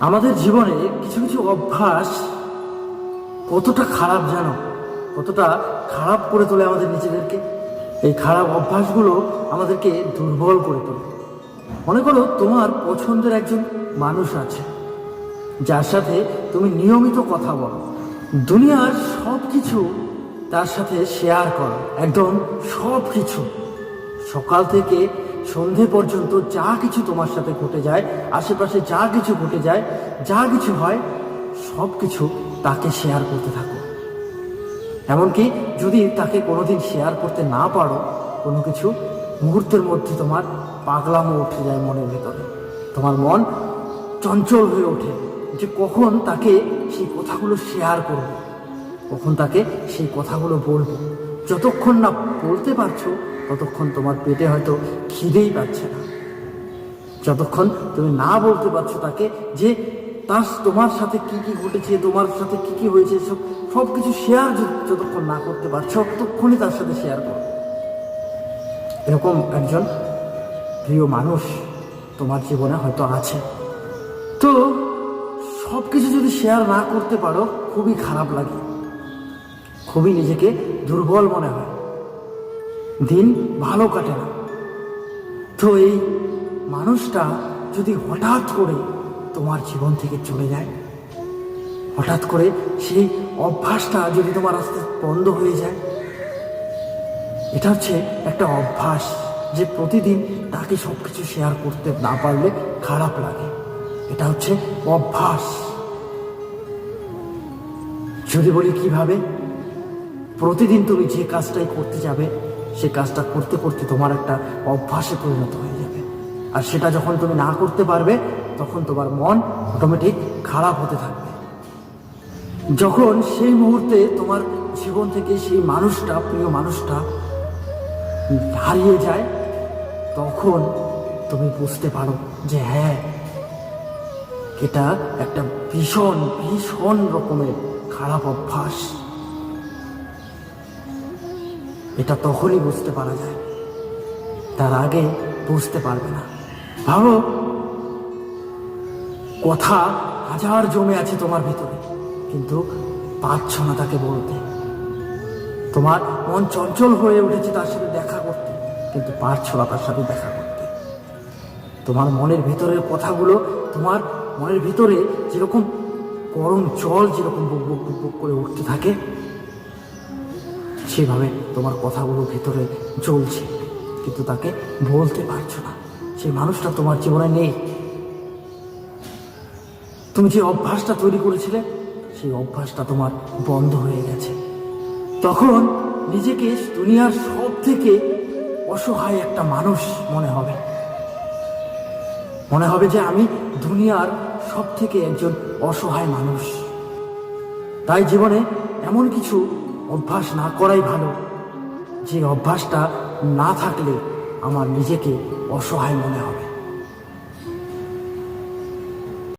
আমাদের জীবনে কিছু কিছু অভ্যাস কতটা খারাপ জানো? কতটা খারাপ করে তোলে আমাদের নিজেদেরকে? এই খারাপ অভ্যাসগুলো আমাদেরকে দুর্বল করে তোলে। মনে করো তোমার পছন্দের একজন মানুষ আছে, যার সাথে তুমি নিয়মিত কথা বলো। দুনিয়ার সব কিছু তার সাথে শেয়ার করো, একদম সব কিছু সকাল থেকে সন্ধে পর্যন্ত যা কিছু তোমার সাথে ঘটে যায়, আশেপাশে যা কিছু ঘটে যায়, যা কিছু হয়, সব কিছু তাকে শেয়ার করতে থাকো। এমনকি যদি তাকে কোনোদিন শেয়ার করতে না পারো, কোনো কিছু, মুহূর্তের মধ্যে তোমার পাগলামো উঠে যায় মনের ভেতরে। তোমার মন চঞ্চল হয়ে ওঠে যে কখন তাকে সেই কথাগুলো শেয়ার করব, কখন তাকে সেই কথাগুলো বলব। যতক্ষণ না বলতে পারছ ততক্ষণ তোমার পেটে হয়তো খিদেই পাচ্ছে না। যতক্ষণ তুমি না বলতে পারছ তাকে যে তার তোমার সাথে কি কি ঘটেছে, তোমার সাথে কি কি হয়েছে, সব সব কিছু শেয়ার যতক্ষণ না করতে পারছ, ততক্ষণই তার সাথে শেয়ার করো। এরকম একজন প্রিয় মানুষ তোমার জীবনে হয়তো আছে। তো সব কিছু যদি শেয়ার না করতে পারো, খুবই খারাপ লাগে। খুবই নিজেকে দুর্বল মনে হয়। দিন ভালো কাটে না। তো এই মানুষটা যদি হঠাৎ করে তোমার জীবন থেকে চলে যায়, হঠাৎ করে সেই অভ্যাসটা যদি তোমার আস্তে বন্ধ হয়ে যায়, এটা হচ্ছে একটা অভ্যাস যে প্রতিদিন তাকে সব কিছু শেয়ার করতে না পারলে খারাপ লাগে। এটা হচ্ছে অভ্যাস। যদি বলি কীভাবে, প্রতিদিন তুমি যে কাজটাই করতে যাবে সে কাজটা করতে করতে তোমার একটা অভ্যাসে পরিণত হয়ে যাবে। আর সেটা যখন তুমি না করতে পারবে, তখন তোমার মন অটোমেটিক খারাপ হতে থাকবে। যখন সেই মুহূর্তে তোমার জীবন থেকে সেই মানুষটা, প্রিয় মানুষটা হারিয়ে যায়, তখন তুমি বুঝতে পারো যে হ্যাঁ এটা একটা ভীষণ ভীষণ রকমের খারাপ অভ্যাস। এটা তখনই বুঝতে পারা যায়। তার আগে বুঝতে পারবে না। ভাবো, কথা হাজার জমে আছে তোমার ভিতরে, কিন্তু পারছ না তাকে বলতে। তোমার মন চঞ্চল হয়ে উঠেছে তার সাথে দেখা করতে, কিন্তু পারছ না তার সাথে দেখা করতে। তোমার মনের ভিতরের কথাগুলো, তোমার মনের ভিতরে যেরকম গরম জল যেরকম বুক বুক বুক করে উঠতে থাকে সেভাবে তোমার কথাগুলো ভেতরে জ্বলছে, কিন্তু তাকে বলতে পারছ না। সেই মানুষটা তোমার জীবনে নেই। তুমি যে অভ্যাসটা তৈরি করেছিলে, সেই অভ্যাসটা তোমার বন্ধ হয়ে গেছে। তখন নিজেকে দুনিয়ার সব থেকে অসহায় একটা মানুষ মনে হবে। মনে হবে যে আমি দুনিয়ার সব থেকে একজন অসহায় মানুষ। তাই জীবনে এমন কিছু অভ্যাস না করাই ভালো। যে অভ্যাসটা না থাকলে আমার নিজেকে অসহায় মনে হবে।